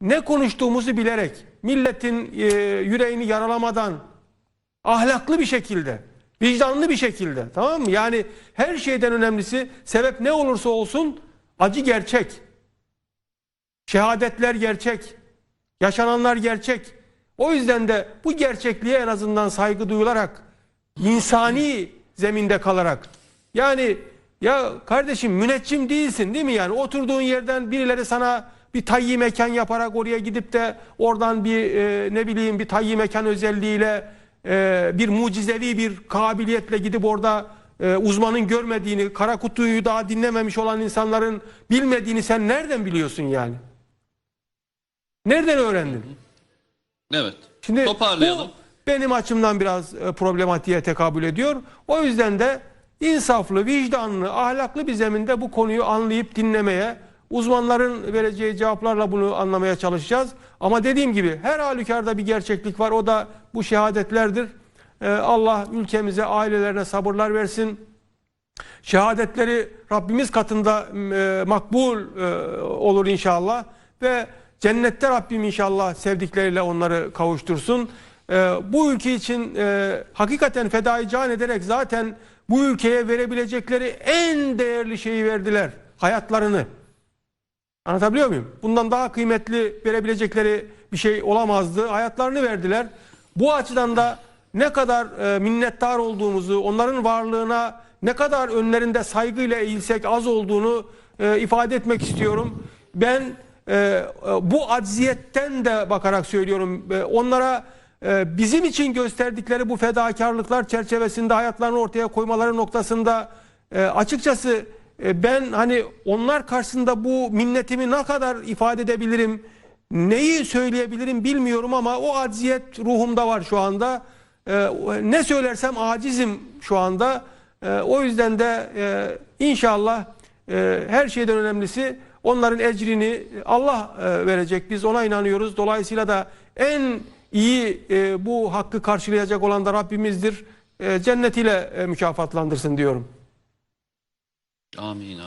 ne konuştuğumuzu bilerek, milletin e, yüreğini yaralamadan, ahlaklı bir şekilde, vicdanlı bir şekilde, tamam mı? Yani her şeyden önemlisi sebep ne olursa olsun acı gerçek. Şehadetler gerçek. Yaşananlar gerçek. O yüzden de bu gerçekliğe en azından saygı duyularak insani zeminde kalarak yani ya kardeşim müneccim değilsin değil mi yani oturduğun yerden birileri sana bir tayyi mekan yaparak oraya gidip de oradan bir e, ne bileyim bir tayyi mekan özelliğiyle e, bir mucizevi bir kabiliyetle gidip orada e, uzmanın görmediğini kara kutuyu daha dinlememiş olan insanların bilmediğini sen nereden biliyorsun yani? Nereden öğrendin? Evet. Şimdi Toparlayalım. bu benim açımdan biraz e, problematiğe tekabül ediyor. O yüzden de insaflı, vicdanlı, ahlaklı bir zeminde bu konuyu anlayıp dinlemeye, uzmanların vereceği cevaplarla bunu anlamaya çalışacağız. Ama dediğim gibi her halükarda bir gerçeklik var. O da bu şehadetlerdir. E, Allah ülkemize, ailelerine sabırlar versin. Şehadetleri Rabbimiz katında e, makbul e, olur inşallah ve cennette Rabbim inşallah sevdikleriyle onları kavuştursun. E, bu ülke için e, hakikaten fedai can ederek zaten bu ülkeye verebilecekleri en değerli şeyi verdiler. Hayatlarını. Anlatabiliyor muyum? Bundan daha kıymetli verebilecekleri bir şey olamazdı. Hayatlarını verdiler. Bu açıdan da ne kadar e, minnettar olduğumuzu, onların varlığına ne kadar önlerinde saygıyla eğilsek az olduğunu e, ifade etmek istiyorum. Ben e, bu acziyetten de bakarak söylüyorum. Onlara bizim için gösterdikleri bu fedakarlıklar çerçevesinde hayatlarını ortaya koymaları noktasında e, açıkçası ben hani onlar karşısında bu minnetimi ne kadar ifade edebilirim, neyi söyleyebilirim bilmiyorum ama o acziyet ruhumda var şu anda. E, ne söylersem acizim şu anda. E, o yüzden de e, inşallah e, her şeyden önemlisi onların ecrini Allah e, verecek. Biz ona inanıyoruz. Dolayısıyla da en iyi e, bu hakkı karşılayacak olan da Rabbimizdir. E, cennetiyle e, mükafatlandırsın diyorum. Amin. Uh,